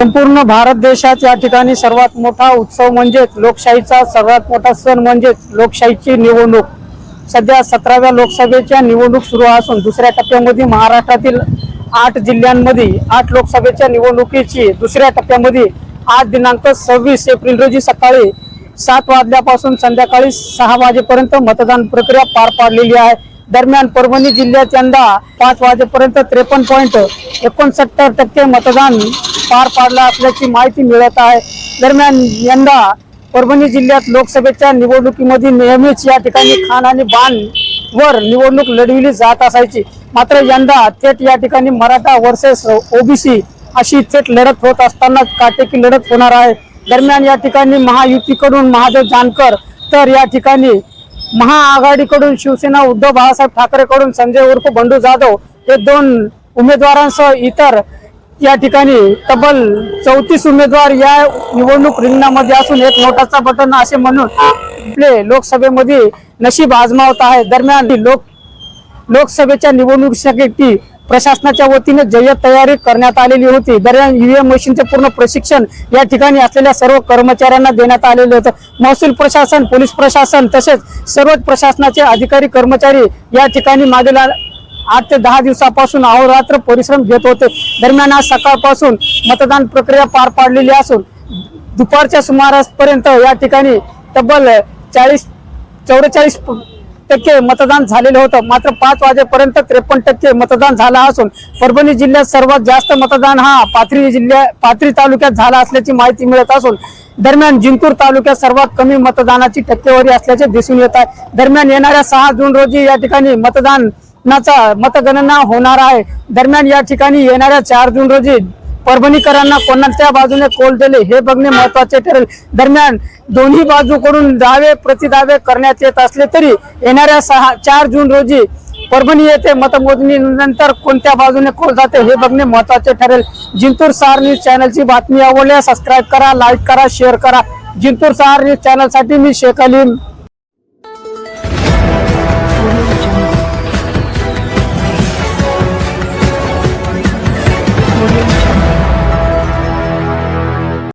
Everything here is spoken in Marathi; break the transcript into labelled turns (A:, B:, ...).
A: संपूर्ण भारत देशात या ठिकाणी सर्वात मोठा उत्सव म्हणजेच लोकशाहीचा सर्वात मोठा सण म्हणजेच लोकशाहीची निवडणूक. सध्या सतराव्या लोकसभेच्या निवडणूक सुरू असून दुसऱ्या टप्प्यामध्ये महाराष्ट्रातील आठ जिल्ह्यांमध्ये आठ लोकसभेच्या निवडणुकीची दुसऱ्या टप्प्यामध्ये आठ दिनांक सव्वीस एप्रिल रोजी सकाळी सात वाजल्यापासून संध्याकाळी सहा वाजेपर्यंत मतदान प्रक्रिया पार पाडलेली आहे. दरम्यान परभणी जिल्ह्यात यंदा पाच वाजेपर्यंत त्रेपन्न पॉईंट एकोणसत्तर टक्के मतदान पार पाडलं असल्याची माहिती मिळत आहे. दरम्यान यंदा परभणी जिल्ह्यात लोकसभेच्या निवडणुकीमध्ये नेहमीच या ठिकाणी खान आणि बाण वर निवडणूक लढविली जात असायची. मात्र यंदा थेट या ठिकाणी मराठा वर्सेस ओबीसी अशी थेट लढत होत असताना काटेकी लढत होणार आहे. दरम्यान या ठिकाणी महायुतीकडून महादेव जानकर तर या ठिकाणी महाआघाडीकडून शिवसेना उद्धव बाळासाहेब ठाकरेकडून संजय उर्फ बंडू जाधव हे दोन उमेदवारांसह इतर या ठिकाणी तब्बल चौतीस उमेदवार या निवडणूक रिंगणामध्ये असून एक नोटाचा बटन असे म्हणून आपले लोकसभेमध्ये नशीब आजमावत आहे. दरम्यान लोक लोकसभेच्या निवडणुकीसाठी प्रशासनाच्या वतीने जय्यत तयारी करण्यात आलेली होती. दरम्यान ईव्हीएम मशीनचे पूर्ण प्रशिक्षण या ठिकाणी असलेल्या सर्व कर्मचाऱ्यांना देण्यात आलेलं होतं. महसूल प्रशासन पोलीस प्रशासन तसेच सर्वच प्रशासनाचे अधिकारी कर्मचारी या ठिकाणी मागील आठ ते दहा दिवसापासून अहोरात्र परिश्रम घेत होते. दरम्यान आज सकाळपासून मतदान प्रक्रिया पार पाडलेली असून दुपारच्या सुमारासपर्यंत या ठिकाणी तब्बल चाळीस चौवेचाळीस टक्के मतदान झालेलं होतं. मात्र पाच वाजेपर्यंत त्रेपन्न टक्के मतदान झालं असून परभणी जिल्ह्यात सर्वात जास्त मतदान हा पाथरी जिल्ह्या पाथरी तालुक्यात झाला असल्याची माहिती मिळत असून दरम्यान जिंतूर तालुक्यात सर्वात कमी मतदानाची टक्केवारी असल्याचे दिसून येत आहे. दरम्यान येणाऱ्या सहा जून रोजी या ठिकाणी मतदानाचा मतगणना होणार आहे. दरम्यान या ठिकाणी येणाऱ्या चार जून रोजी परभणीकरांना कोणाच्या बाजूने कोल दिले हे बघणे महत्त्वाचे ठरेल. दरम्यान दोन्ही बाजूकडून दावे प्रतिदावे करण्यात येत असले तरी येणाऱ्या सहा चार जून रोजी परभणी येथे मतमोजणी नंतर कोणत्या बाजूने कोल जाते हे बघणे महत्त्वाचे ठरेल. जिंतूर सहार न्यूज चॅनलची बातमी आवडल्या सबस्क्राईब करा लाईक करा शेअर करा. जिंतूर सहार न्यूज चॅनलसाठी मी शेख अलीम.
B: Audio